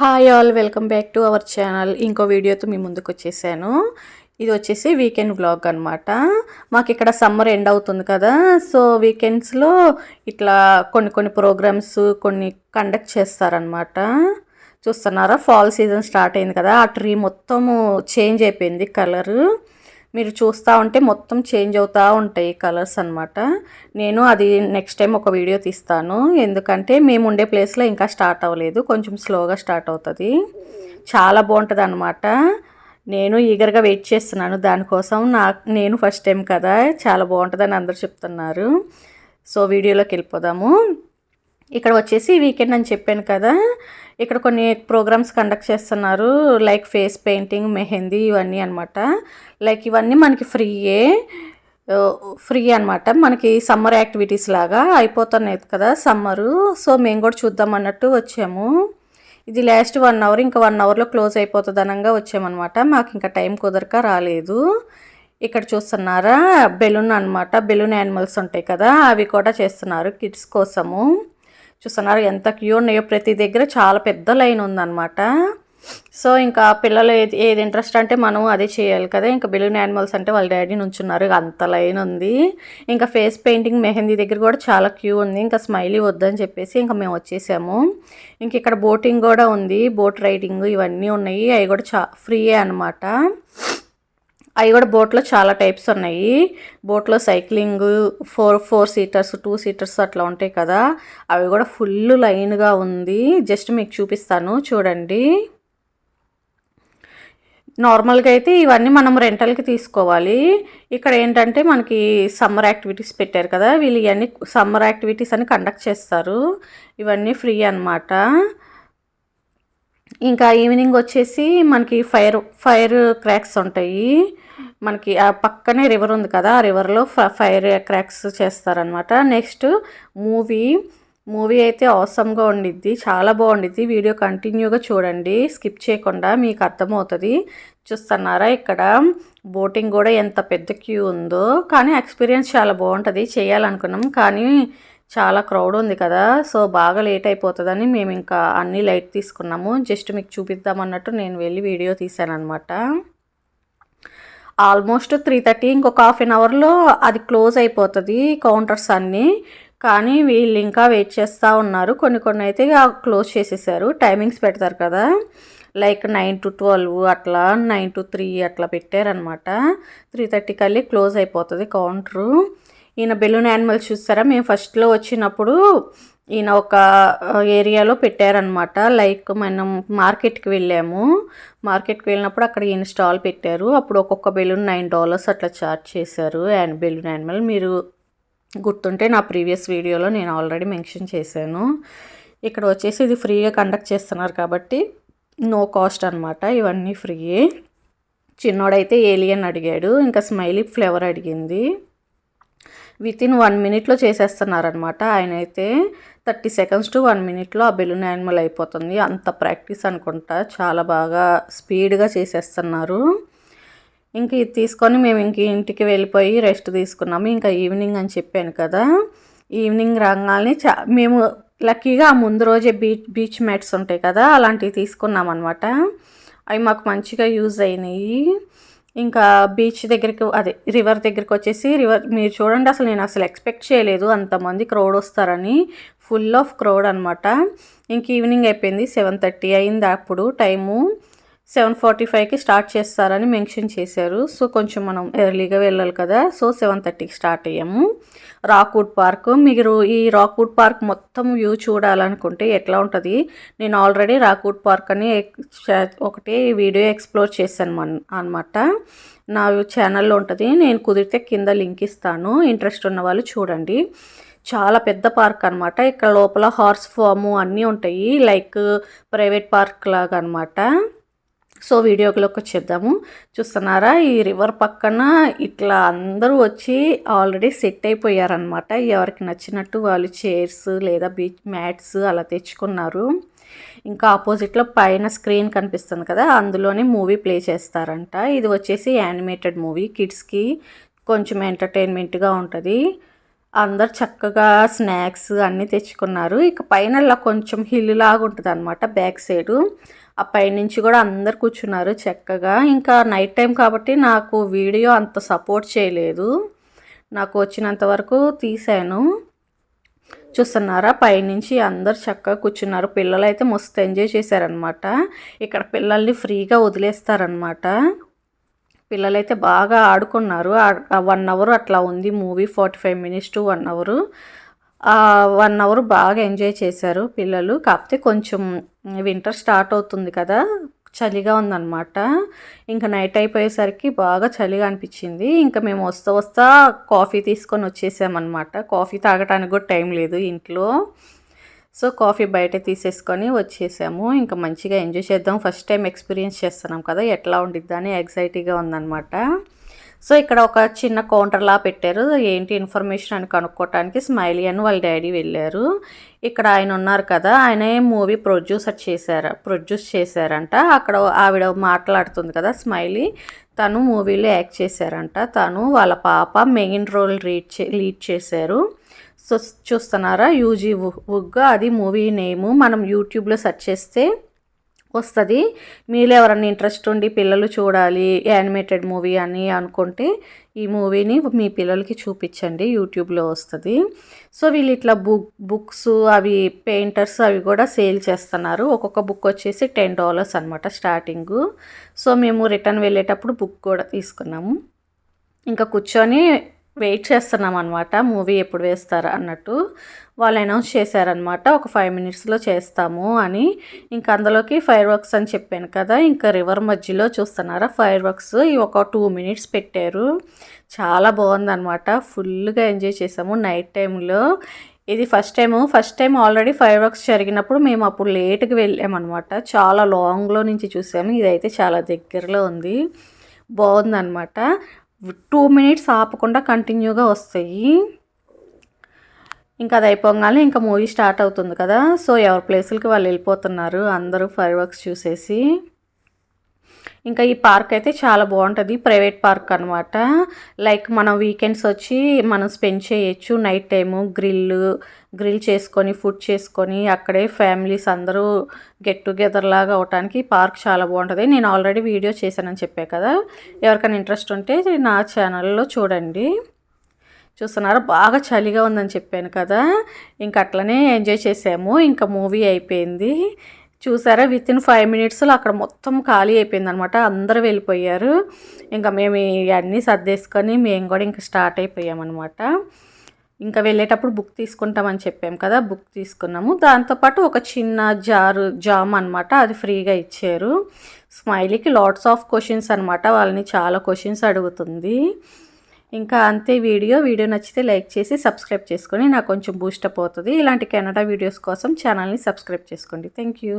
Hi all welcome back to our channel ఇంకో వీడియోతో మీ ముందుకు వచ్చేసాను. ఇది వచ్చేసి వీకెండ్ వ్లాగ్ అనమాట మాకు ఇక్కడ సమ్మర్ ఎండ్ అవుతుంది కదా సో వీకెండ్స్లో ఇట్లా కొన్ని కొన్ని ప్రోగ్రామ్స్ కొన్ని కండక్ట్ చేస్తారనమాట చూస్తున్నారా? ఫాల్ సీజన్ స్టార్ట్ అయింది కదా ఆ ట్రీ మొత్తము చేంజ్ అయిపోయింది కలరు మీరు చూస్తూ ఉంటే మొత్తం చేంజ్ అవుతూ ఉంటాయి కలర్స్ అనమాట నేను అది నెక్స్ట్ టైం ఒక వీడియో తీస్తాను. ఎందుకంటే మేము ఉండే ప్లేస్లో ఇంకా స్టార్ట్ అవ్వలేదు. కొంచెం స్లోగా స్టార్ట్ అవుతుంది. చాలా బాగుంటుంది అనమాట నేను ఈగర్గా వెయిట్ చేస్తున్నాను. దానికోసం నా నేను ఫస్ట్ టైం కదా. చాలా బాగుంటుందని అందరు చెప్తున్నారు. సో వీడియోలోకి వెళ్ళిపోదాము. ఇక్కడ వచ్చేసి వీకెండ్ అని చెప్పాను కదా. ఇక్కడ కొన్ని ప్రోగ్రామ్స్ కండక్ట్ చేస్తున్నారు. లైక్ ఫేస్ పెయింటింగ్ మెహందీ ఇవన్నీ అనమాట లైక్ ఇవన్నీ మనకి ఫ్రీయే. ఫ్రీ అనమాట మనకి సమ్మర్ యాక్టివిటీస్ లాగా అయిపోతున్నాయి కదా సమ్మరు. సో మేము కూడా చూద్దాం అన్నట్టు వచ్చాము. ఇది లాస్ట్ వన్ అవర్ ఇంకా వన్ అవర్లో క్లోజ్ అయిపోతుంది అనగా వచ్చామన్నమాట. మాకు ఇంకా టైం కుదరక రాలేదు. ఇక్కడ చూస్తున్నారా? బెలూన్ అనమాట బెలూన్ యానిమల్స్ ఉంటాయి కదా అవి కూడా చేస్తున్నారు కిడ్స్ కోసము. చూస్తున్నారు ఎంత క్యూ ఉన్నాయో ప్రతి దగ్గర చాలా పెద్ద లైన్ ఉందన్నమాట. సో ఇంకా పిల్లలు ఏది ఏది ఇంట్రెస్ట్ అంటే మనం అదే చేయాలి కదా. ఇంకా బెలూన్ యానిమల్స్ అంటే వాళ్ళ డాడీ నుంచున్నారు. అంత లైన్ ఉంది. ఇంకా ఫేస్ పెయింటింగ్ మెహందీ దగ్గర కూడా చాలా క్యూ ఉంది. ఇంకా స్మైలీ వద్దని చెప్పేసి ఇంకా మేము వచ్చేసాము. ఇంక ఇక్కడ బోటింగ్ కూడా ఉంది. బోట్ రైడింగ్ ఇవన్నీ ఉన్నాయి. అవి కూడా చా ఫ్రీయే అనమాట అవి కూడా బోట్లో చాలా టైప్స్ ఉన్నాయి. బోట్లో cycling four four seaters two seaters అట్లా ఉంటాయి కదా. అవి కూడా ఫుల్ లైన్గా ఉంది. జస్ట్ మీకు చూపిస్తాను. చూడండి. నార్మల్గా అయితే ఇవన్నీ మనం రెంటల్కి తీసుకోవాలి. ఇక్కడ ఏంటంటే మనకి సమ్మర్ యాక్టివిటీస్ పెట్టారు కదా. వీళ్ళు ఇవన్నీ సమ్మర్ యాక్టివిటీస్ అని కండక్ట్ చేస్తారు. ఇవన్నీ ఫ్రీ అనమాట ఇంకా ఈవినింగ్ వచ్చేసి మనకి ఫైర్ ఫైర్ క్రాక్స్ ఉంటాయి. మనకి ఆ పక్కనే రివర్ ఉంది కదా ఆ రివర్లో ఫైర్ క్రాక్స్ చేస్తారనమాట నెక్స్ట్ మూవీ మూవీ అయితే అవసరంగా ఉండిద్ది చాలా బాగుండిద్ది. వీడియో కంటిన్యూగా చూడండి స్కిప్ చేయకుండా మీకు అర్థమవుతుంది. చూస్తున్నారా ఇక్కడ? బోటింగ్ కూడా ఎంత పెద్ద క్యూ ఉందో. కానీ ఎక్స్పీరియన్స్ చాలా బాగుంటుంది చేయాలనుకున్నాం. కానీ చాలా క్రౌడ్ ఉంది కదా సో బాగా లేట్ అయిపోతుందని మేము ఇంకా అన్ని లైట్ తీసుకున్నాము. జస్ట్ మీకు చూపిద్దామన్నట్టు నేను వెళ్ళి వీడియో తీశాను అనమాట ఆల్మోస్ట్ త్రీ థర్టీ ఇంకొక హాఫ్ అన్ అవర్లో అది క్లోజ్ అయిపోతుంది కౌంటర్స్ అన్నీ. కానీ వీళ్ళు ఇంకా వెయిట్ చేస్తూ ఉన్నారు. కొన్ని కొన్ని అయితే క్లోజ్ చేసేసారు. టైమింగ్స్ పెడతారు కదా. లైక్ నైన్ టు ట్వెల్వ్ అట్లా నైన్ టు త్రీ అట్లా పెట్టారనమాట త్రీ థర్టీ కల్లి క్లోజ్ అయిపోతుంది కౌంటరు ఈయన బెలూన్ యానిమల్స్ చూస్తారా? మేము ఫస్ట్లో వచ్చినప్పుడు ఈయన ఒక ఏరియాలో పెట్టారనమాట లైక్ మనం మార్కెట్కి వెళ్ళాము. మార్కెట్కి వెళ్ళినప్పుడు అక్కడ ఈయన స్టాల్ పెట్టారు. అప్పుడు ఒక్కొక్క బెలూన్ నైన్ డాలర్స్ అట్లా ఛార్జ్ చేశారు. And balloon animal. మీరు గుర్తుంటే నా ప్రీవియస్ వీడియోలో నేను ఆల్రెడీ మెన్షన్ చేశాను. ఇక్కడ వచ్చేసి ఇది ఫ్రీగా కండక్ట్ చేస్తున్నారు కాబట్టి నో కాస్ట్ అనమాట ఇవన్నీ ఫ్రీయే. చిన్నోడైతే ఏలియన్ అడిగాడు. ఇంకా స్మైలీ ఫ్లేవర్ అడిగింది. విత్ ఇన్ వన్ మినిట్లో చేసేస్తున్నారనమాట. ఆయన అయితే థర్టీ సెకండ్స్ టు వన్ మినిట్లో ఆ బెలూన్ యానిమల్ అయిపోతుంది. అంత ప్రాక్టీస్ అనుకుంటా. చాలా బాగా స్పీడ్గా చేసేస్తున్నారు. ఇంక ఇది తీసుకొని మేము ఇంక ఇంటికి వెళ్ళిపోయి రెస్ట్ తీసుకున్నాము. ఇంకా ఈవినింగ్ అని చెప్పాను కదా. ఈవినింగ్ రాగానే చా మేము లక్కీగా ఆ ముందు రోజే బీచ్ బీచ్ మ్యాట్స్ ఉంటాయి కదా అలాంటివి తీసుకున్నాం అనమాట అవి మాకు మంచిగా యూజ్ అయినాయి. ఇంకా బీచ్ దగ్గరికి అదే రివర్ దగ్గరికి వచ్చేసి రివర్ మీరు చూడండి అసలు నేను అసలు ఎక్స్పెక్ట్ చేయలేదు అంతమంది క్రౌడ్ వస్తారని. ఫుల్ ఆఫ్ క్రౌడ్ అనమాట ఇంక ఈవినింగ్ అయిపోయింది సెవెన్ థర్టీ అయింది అప్పుడు టైము. సెవెన్ ఫార్టీ ఫైవ్కి స్టార్ట్ చేస్తారని మెన్షన్ చేశారు. సో కొంచెం మనం ఎర్లీగా వెళ్ళాలి కదా. సో సెవెన్ థర్టీకి స్టార్ట్ అయ్యాము. Rockwood park. మీరు ఈ రాక్వుడ్ పార్క్ మొత్తం వ్యూ చూడాలనుకుంటే ఎట్లా ఉంటుంది? నేను ఆల్రెడీ రాక్వుడ్ పార్క్ అని ఒకటి వీడియో ఎక్స్ప్లోర్ చేశాను అనమాట నా ఛానల్లో ఉంటుంది. నేను కుదిరితే కింద లింక్ ఇస్తాను. ఇంట్రెస్ట్ ఉన్న వాళ్ళు చూడండి. చాలా పెద్ద పార్క్ అనమాట ఇక్కడ లోపల హార్స్ ఫాము అన్నీ ఉంటాయి. లైక్ ప్రైవేట్ పార్క్ లాగా అనమాట సో వీడియోలోకి వచ్చేద్దాము. చూస్తున్నారా? ఈ రివర్ పక్కన ఇట్లా అందరూ వచ్చి ఆల్రెడీ సెట్ అయిపోయారనమాట ఎవరికి నచ్చినట్టు వాళ్ళు చైర్స్ లేదా బీచ్ మ్యాట్స్ అలా తెచ్చుకున్నారు. ఇంకా ఆపోజిట్లో పైన స్క్రీన్ కనిపిస్తుంది కదా? అందులోనే మూవీ ప్లే చేస్తారంట. ఇది వచ్చేసి యానిమేటెడ్ మూవీ. కిడ్స్కి కొంచెం ఎంటర్టైన్మెంట్గా ఉంటుంది. అందరు చక్కగా స్నాక్స్ అన్నీ తెచ్చుకున్నారు. ఇక పైన ఇలా కొంచెం హిల్ లాగా ఉంటుంది అనమాట బ్యాక్ సైడు. ఆ పైనుంచి కూడా అందరు కూర్చున్నారు చక్కగా. ఇంకా నైట్ టైం కాబట్టి నాకు వీడియో అంత సపోర్ట్ చేయలేదు. నాకు వచ్చినంత వరకు తీసాను చూస్తున్నారా? పైనుంచి అందరు చక్కగా కూర్చున్నారు. పిల్లలు అయితే మస్తు ఎంజాయ్ చేశారనమాట ఇక్కడ పిల్లల్ని ఫ్రీగా వదిలేస్తారనమాట పిల్లలైతే బాగా ఆడుకున్నారు. వన్ అవర్ అట్లా ఉంది movie forty five minutes to one hour. One hour బాగా ఎంజాయ్ చేశారు పిల్లలు. కాకపోతే కొంచెం వింటర్ స్టార్ట్ అవుతుంది కదా చలిగా ఉందన్నమాట. ఇంకా నైట్ అయిపోయేసరికి బాగా చలిగా అనిపించింది. ఇంకా మేము వస్తా వస్తా కాఫీ తీసుకొని వచ్చేసామన్నమాట. కాఫీ తాగడానికి కూడా టైం లేదు ఇంట్లో. సో కాఫీ బయట తీసేసుకొని వచ్చేసాము. ఇంకా మంచిగా ఎంజాయ్ చేద్దాం. ఫస్ట్ టైం ఎక్స్పీరియన్స్ చేస్తున్నాం కదా ఎట్లా ఉండిద్దని అని ఎగ్జైటీగా ఉందన్నమాట. సో ఇక్కడ ఒక చిన్న కౌంటర్లా పెట్టారు. ఏంటి ఇన్ఫర్మేషన్ అని కనుక్కోవటానికి స్మైలీ అని వాళ్ళ డాడీ వెళ్ళారు. ఇక్కడ ఆయన ఉన్నారు కదా ఆయనే మూవీ ప్రొడ్యూసర్ చేశారు ప్రొడ్యూస్ చేశారంట. అక్కడ ఆవిడ మాట్లాడుతుంది కదా స్మైలీ తను మూవీలో యాక్ట్ చేశారంట. తను వాళ్ళ పాప మెయిన్ రోల్ రీడ్ చే లీడ్ చేశారు. సో చూస్తున్నారా యూజీ ఉగ్ అది మూవీ నేము. మనం యూట్యూబ్లో సెర్చ్ చేస్తే వస్తుంది. మీలో ఎవరన్నా ఇంట్రెస్ట్ ఉండి పిల్లలు చూడాలి యానిమేటెడ్ మూవీ అని అనుకుంటే ఈ మూవీని మీ పిల్లలకి చూపించండి. యూట్యూబ్లో వస్తుంది. సో వీళ్ళు ఇట్లా బుక్ బుక్స్ అవి పెయింటర్స్ అవి కూడా సేల్ చేస్తున్నారు. ఒక్కొక్క బుక్ వచ్చేసి టెన్ డాలర్స్ అనమాట స్టార్టింగు. సో మేము రిటర్న్ వెళ్ళేటప్పుడు బుక్ కూడా తీసుకున్నాము. ఇంకా కూర్చొని వెయిట్ చేస్తున్నాం అనమాట మూవీ ఎప్పుడు వేస్తారా అన్నట్టు వాళ్ళు అనౌన్స్ చేశారనమాట ఒక ఫైవ్ మినిట్స్లో చేస్తాము అని. ఇంకా అందులోకి ఫైర్ వర్క్స్ అని చెప్పాను కదా ఇంకా రివర్ మధ్యలో చూస్తున్నారా? ఫైర్ వర్క్స్ ఒక టూ మినిట్స్ పెట్టారు. చాలా బాగుందనమాట ఫుల్గా ఎంజాయ్ చేసాము నైట్ టైంలో ఇది first time. First time already fireworks జరిగినప్పుడు మేము అప్పుడు లేట్కి వెళ్ళామన్నమాట. చాలా లాంగ్లో నుంచి చూసాము. ఇదైతే చాలా దగ్గరలో ఉంది. బాగుందనమాట టూ మినిట్స్ ఆపకుండా కంటిన్యూగా వస్తాయి. ఇంకా అది అయిపోగానే ఇంకా మూవీ స్టార్ట్ అవుతుంది కదా. సో ఎవరి ప్లేసులకి వాళ్ళు వెళ్ళిపోతున్నారు. అందరూ ఫైర్ వర్క్స్ చూసేసి. ఇంకా ఈ పార్క్ అయితే చాలా బాగుంటుంది ప్రైవేట్ పార్క్ అనమాట లైక్ మనం వీకెండ్స్ వచ్చి మనం స్పెండ్ చేయొచ్చు నైట్ టైము గ్రిల్ గ్రిల్ చేసుకొని ఫుడ్ చేసుకొని అక్కడే ఫ్యామిలీస్ అందరూ గెట్ టుగెదర్ లాగా అవటానికి పార్క్ చాలా బాగుంటుంది. నేను ఆల్రెడీ వీడియో చేశానని చెప్పే కదా ఎవరికైనా ఇంట్రెస్ట్ ఉంటే నా ఛానల్లో చూడండి. చూస్తున్నారు? బాగా చలిగా ఉందని చెప్పాను కదా ఇంక అట్లనే ఎంజాయ్ చేసాము. ఇంకా మూవీ అయిపోయింది. చూసారా? విత్ ఇన్ ఫైవ్ మినిట్స్లో అక్కడ మొత్తం ఖాళీ అయిపోయింది అనమాట అందరూ వెళ్ళిపోయారు. ఇంకా మేము ఇవన్నీ సర్దేసుకొని మేము కూడా ఇంకా స్టార్ట్ అయిపోయామన్నమాట ఇంకా వెళ్ళేటప్పుడు బుక్ తీసుకుంటామని చెప్పాము కదా బుక్ తీసుకున్నాము. దాంతోపాటు ఒక చిన్న జారు జామ్ అనమాట అది ఫ్రీగా ఇచ్చారు. స్మైలీకి లాట్స్ ఆఫ్ క్వశ్చన్స్ అనమాట. వాళ్ళని చాలా క్వశ్చన్స్ అడుగుతుంది. ఇంకా అంతే వీడియో. వీడియో నచ్చితే లైక్ చేసి సబ్స్క్రైబ్ చేసుకొని నాకు కొంచెం బూస్టప్ అవుతుంది. ఇలాంటి కెనడా వీడియోస్ కోసం ఛానల్ని సబ్స్క్రైబ్ చేసుకోండి. Thank you.